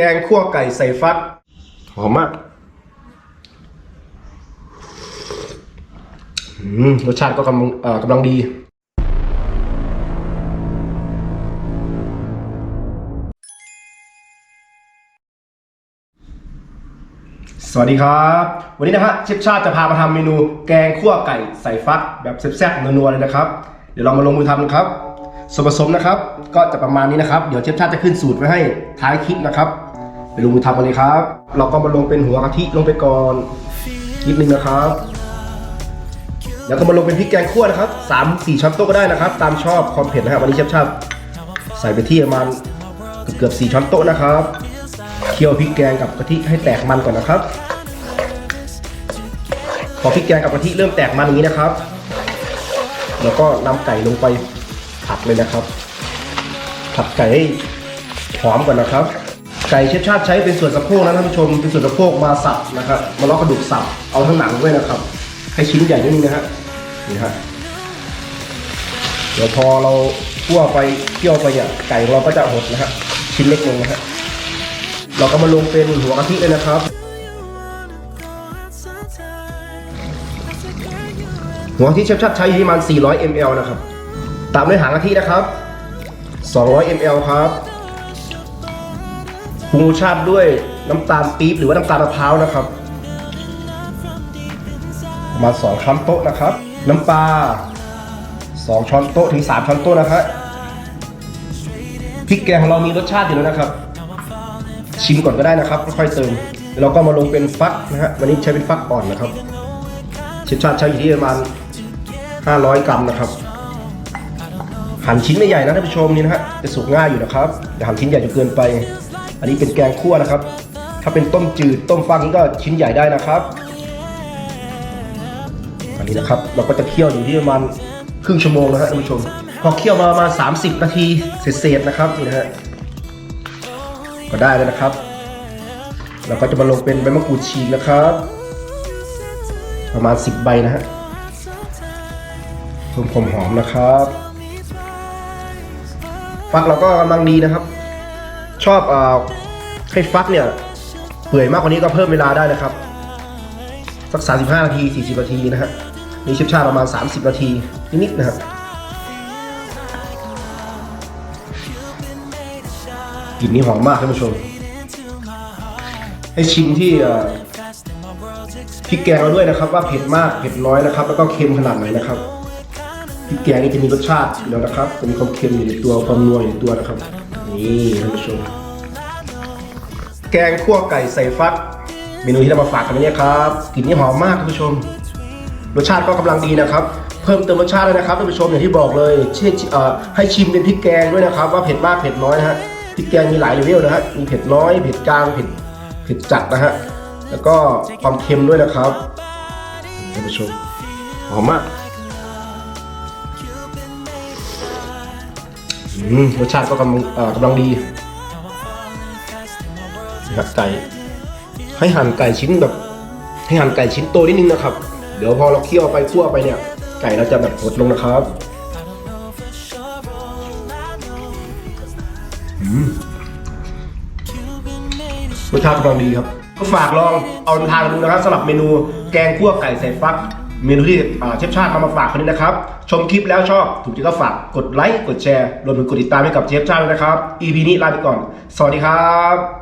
แกงคั่วไก่ใส่ฟัก หอมมากรสชาติก็กำลังกำลังดี สวัสดีครับ วันนี้นะฮะเชฟชาติจะพามาทำเมนูแกงคั่วไก่ใส่ฟัก แบบแซ่บๆนัวๆเลยนะครับ เดี๋ยวเรามาลงมือทำกันครับส่วนผสมนะครับ ก็จะประมาณนี้นะครับ เดี๋ยวเชฟชาติจะขึ้นสูตรไว้ให้ท้ายคลิปนะครับ ลงมือทำกันเลยครับ เราก็มาลงเป็นหัวกะทิลงไปก่อนนิดนึงนะครับ แล้วก็มาลงเป็นพริกแกงคั่วนะครับสามสี่ช้อนโต๊ะก็ได้นะครับ ตามชอบความเผ็ดนะครับวันนี้เชฟชาติใส่ไปที่ประมาณเกือบสี่ช้อนโต๊ะนะครับเคี่ยวพริกแกงกับกะทิให้แตกมันก่อนนะครับพอพริกแกงกับกะทิเริ่มแตกมันอย่างนี้นะครับ แล้วก็นำไก่ลงไปผัดเลยนะครับ ผัดไก่ให้หอมก่อนนะครับ ไก่เชฟชาติใช้เป็นส่วนสะโพกนะท่านผู้ชมเป็นส่วนสะโพกมาสับนะครับมาลาะกกระดูกสับเอาทั้งหนังด้วยนะครับให้ชิ้นใหญ่นิดนึงนะฮะนี่ฮะเดี๋ยวพอเราคั่วไปเคี่ยวไปเนี่ยไก่เราก็จะหดนะฮะชิ้นเล็กลงนะฮะเราก็มาลงเป็นหัวกะทิเลยนะครับหัวที่เชฟชัดใช้อยู่ที่ประมาณ 400 ml นะครับ ตามด้วยหางกะทินะครับ 200 ml ครับ ปรุงรสชาติด้วยน้ำตาลปี๊บหรือว่าน้ำตาลมะพร้าวนะครับ มาณ2ช้อนโต๊ะนะครับ น้ำปลา2ช้อนโต๊ะถึง3ช้อนโต๊ะนะครับพริกแกงของเรามีรสชาติอยู่แล้วนะครับ ชิมก่อนก็ได้นะครับค่อยๆเติมแล้วเราก็มาลงเป็นฟักนะฮะวันนี้ใช้เป็นฟักอ่อนนะครับเชฟชาติใช้อยู่ที่ประมาณ500 กรัมนะครับ หั่นชิ้นไม่ใหญ่นะท่านผู้ชมนี่นะฮะจะสุกง่ายอยู่นะครับอย่าหั่นชิ้นใหญ่จนเกินไป อันนี้เป็นแกงคั่วนะครับ ถ้าเป็นต้มจืดต้มฟักนี่ก็ชิ้นใหญ่ได้นะครับ อันนี้นะครับเราก็จะเคี่ยวอยู่ที่ประมาณครึ่งชั่วโมงนะฮะท่านผู้ชม พอเคี่ยวมาประมาณ30 นาทีเศษๆนะครับนี่นะฮะก็ได้แล้วนะครับ เราก็จะมาลงเป็นใบมะกรูดฉีกนะครับ ประมาณ 10 ใบนะฮะเพิ่มความหอมนะครับฟักเราก็กำลังดีนะครับ ชอบอให้ฟักเนี่ยเปื่อยมากกว่านี้ก็เพิ่มเวลาได้นะครับ สัก 35 นาที 40 นาทีนะฮะนี่เชฟชาประมาณ 30 นาทีนิดๆนะครับกลิ่นนี้หอมมากท่านผู้ชม ให้ชิมที่พริกแกงเราด้วยนะครับ ว่าเผ็ดมากเผ็ดน้อยนะครับ แล้วก็เค็มขนาดไหนนะครับพริกแกงนี่จะมีรสชาติอยู่แล้วนะครับจะมีความเค็มอยู่ในตัวความนัวอยู่ในตัวนะครับ นี่ท่านผู้ชมแกงคั่วไก่ใส่ฟัก เมนูที่เรามาฝากกันวันนี้ครับกลิ่นนี้หอมมากท่านผู้ชม รสชาติก็กำลังดีนะครับ เพิ่มเติมรสชาติเลยนะครับท่านผู้ชมอย่างที่บอกเลยเช่อให้ชิมเป็นพริกแกงด้วยนะครับ ว่าเผ็ดมากเผ็ดน้อยนะฮะพริกแกงมีหลายเลเวลนะฮะมีเผ็ดน้อยเผ็ดกลางเผ็ดเผ็ดจัดนะฮะแล้วก็ความเค็มด้วยนะครับท่านผู้ชมหอมมาก รสชาติก็กำลังกำลังดีนะครับไก่ให้หั่นไก่ชิ้นแบบให้หั่นไก่ชิ้นโตนิดนึงนะครับ เดี๋ยวพอเราเคี่ยวไปคั่วไปเนี่ย ไก่เราจะแบบหดลงนะครับรสชาติกำลังดีครับ ก็ฝากลองเอาทานดูนะครับสำหรับเมนูแกงคั่วไก่ใส่ฟัก เมนูที่เชฟชาติทำมาฝากคนนี้นะครับ ชมคลิปแล้วชอบถูกใจก็ฝากกดไลค์กดแชร์รวมถึงกดติดตามให้กับเชฟชาติด้วยนะครับ EP นี้ลาไปก่อน สวัสดีครับ